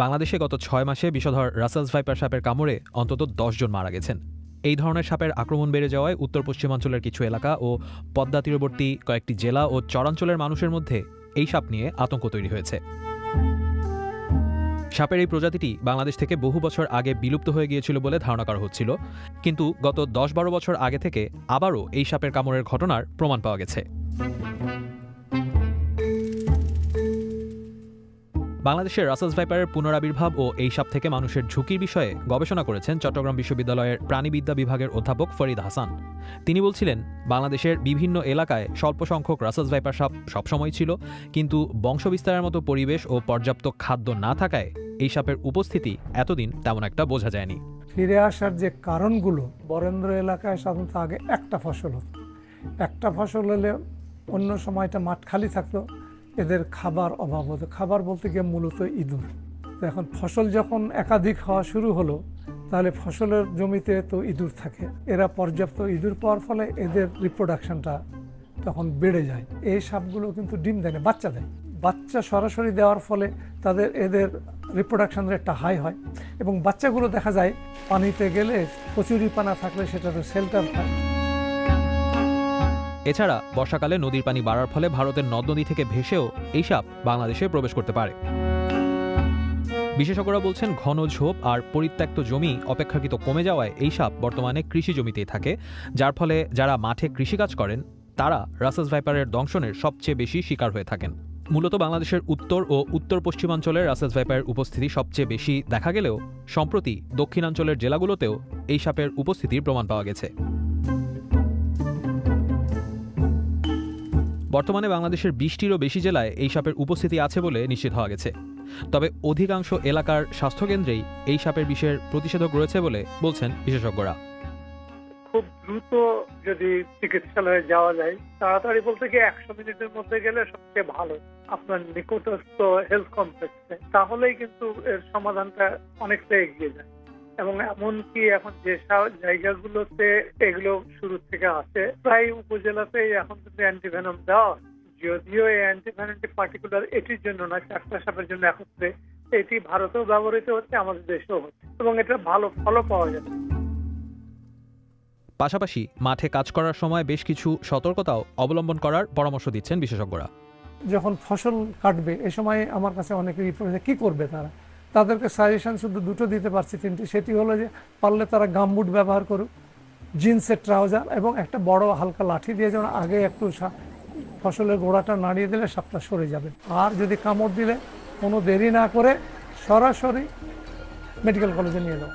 বাংলাদেশে গত ছয় মাসে বিষধর রাসেলস ভাইপার সাপের কামড়ে অন্তত জন মারা গেছেন। এই ধরনের সাপের আক্রমণ বেড়ে যাওয়ায় উত্তর পশ্চিমাঞ্চলের কিছু এলাকা ও পদ্মা তীরবর্তী কয়েকটি জেলা ও চরাঞ্চলের মানুষের মধ্যে এই সাপ নিয়ে আতঙ্ক তৈরি হয়েছে। সাপের এই প্রজাতিটি বাংলাদেশ থেকে বহু বছর আগে বিলুপ্ত হয়ে গিয়েছিল বলে ধারণা করা হচ্ছিল, কিন্তু গত দশ বারো বছর আগে থেকে আবারও এই সাপের কামড়ের ঘটনার প্রমাণ পাওয়া গেছে। বাংলাদেশের রাসেলস ভাইপারের পুনরাবির্ভাব ও এই সাপ থেকে মানুষের ঝুঁকির বিষয়ে গবেষণা করেছেন চট্টগ্রাম বিশ্ববিদ্যালয়ের প্রাণীবিদ্যা বিভাগের অধ্যাপক ফরিদ হাসান। তিনি বলছিলেন, বাংলাদেশের বিভিন্ন এলাকায় স্বল্প সংখ্যক রাসেলস ভাইপার সাপ সবসময় ছিল, কিন্তু বংশবিস্তারের মতো পরিবেশ ও পর্যাপ্ত খাদ্য না থাকায় এই সাপের উপস্থিতি এতদিন তেমন একটা বোঝা যায়নি। ফিরে আসার যে কারণগুলো বরেন্দ্র এলাকায় সাধারণত আগে একটা ফসল হতো। একটা ফসল হলে অন্য সময়টা মাঠ খালি থাকতো এদের খাবার অভাব হতো। খাবার বলতে গিয়ে মূলত ইঁদুর। তো এখন ফসল যখন একাধিক হওয়া শুরু হলো, তাহলে ফসলের জমিতে তো ইঁদুর থাকে। এরা পর্যাপ্ত ইঁদুর পাওয়ার ফলে এদের রিপ্রোডাকশনটা তখন বেড়ে যায়। এই সাপগুলো কিন্তু ডিম দেয় না, বাচ্চা দেয়। বাচ্চা সরাসরি দেওয়ার ফলে তাদের, এদের রিপ্রোডাকশন রেটটা হাই হয়। এবং বাচ্চাগুলো দেখা যায় পানিতে গেলে কচুরি পানা থাকলে সেটাতে শেল্টার পায় এছাড়া বর্ষাকালে নদীর পানি বাড়ার ফলে ভারতের নদ নদী থেকে ভেসেও এই সাপ বাংলাদেশে প্রবেশ করতে পারে। বিশেষজ্ঞরা বলছেন, ঘন ঝোপ আর পরিত্যক্ত জমি অপেক্ষাকৃত কমে যাওয়ায় এই সাপ বর্তমানে কৃষি জমিতেই থাকে। যার ফলে যারা মাঠে কৃষিকাজ করেন, তারা রাসেলস ভাইপারের দংশনের সবচেয়ে বেশি শিকার হয়ে থাকেন। মূলত বাংলাদেশের উত্তর ও উত্তর পশ্চিমাঞ্চলে রাসেলস ভাইপারের উপস্থিতি সবচেয়ে বেশি দেখা গেলেও, সম্প্রতি দক্ষিণাঞ্চলের জেলাগুলোতেও এই সাপের উপস্থিতির প্রমাণ পাওয়া গেছে। বর্তমানে বাংলাদেশের বিশটিরও বেশি জেলায় এই সাপের উপস্থিতি আছে বলে নিশ্চিত হওয়া গেছে। তবে অধিকাংশ এলাকার স্বাস্থ্যকেন্দ্রেই এই সাপের বিষের প্রতিষেধক রয়েছে বলে বলছেন বিশেষজ্ঞরা। খুব দ্রুত যদি চিকিৎসালয়ে যাওয়া যায়, তাড়াতাড়ি বলতে গিয়ে একশো মিনিটের মধ্যে গেলে সবচেয়ে ভালো আপনার নিকটস্থ হেলথ কমপ্লেক্সে তাহলেই কিন্তু এর সমাধানটা অনেকটা এগিয়ে যায়। এবং এমনকি এখন যে সব জায়গাগুলোতে এগুলো শুরু থেকে আছে প্রায় উপজেলাতেই এখন কিন্তু অ্যান্টিভেনম দেওয়া। যদিও এই অ্যান্টিভেনমটি পার্টিকুলার এটির জন্য না চারটা সাপের জন্য একত্রে। এটি ভারতেও ব্যবহৃত হচ্ছে আমাদের দেশেও হচ্ছে এবং এটা ভালো ফলও পাওয়া যাচ্ছে। পাশাপাশি মাঠে কাজ করার সময় বেশ কিছু সতর্কতাও অবলম্বন করার পরামর্শ দিচ্ছেন বিশেষজ্ঞরা। যখন ফসল কাটবে এ সময় আমার কাছে অনেকে কি করবে তারা? তাদেরকে সাজেশন শুধু দুটো দিতে পারছি, তিনটি। সেটি হলো যে, পারলে তারা গামবুট ব্যবহার করুক জিন্সের ট্রাউজার এবং একটা বড় হালকা লাঠি দিয়ে যেমন আগে একটু ফসলের গোড়াটা নাড়িয়ে দিলে সাপটা সরে যাবে। আর যদি কামড় দিলে কোনো দেরি না করে সরাসরি মেডিকেল কলেজে নিয়ে যাও।